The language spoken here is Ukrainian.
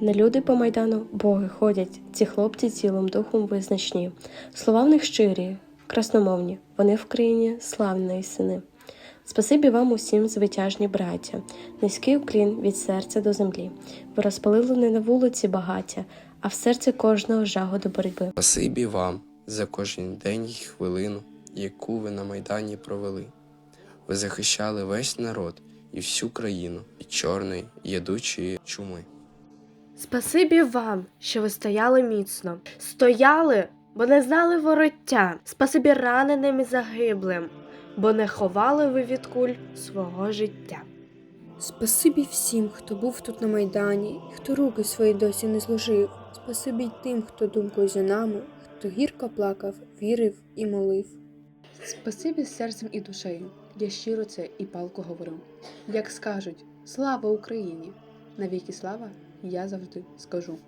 Не люди по майдану, боги ходять, ці хлопці цілим духом визначні. Слова в них щирі, красномовні, вони в країні славної сини. Спасибі вам усім, звитяжні браття, низький уклін від серця до землі. Ви розпалили не на вулиці багаття, а в серці кожного жагу до боротьби. Спасибі вам за кожен день і хвилину, яку ви на Майдані провели. Ви захищали весь народ і всю країну від чорної, ядучої чуми. Спасибі вам, що ви стояли міцно. Стояли, бо не знали вороття. Спасибі раненим і загиблим, бо не ховали ви від куль свого життя. Спасибі всім, хто був тут на Майдані, і хто руки свої досі не зложив. Спасибі й тим, хто думкою за нами, хто гірко плакав, вірив і молив. Спасибі серцем і душею. Я щиро це і палко говорю. Як скажуть слава Україні! Навіки слава, я завжди скажу.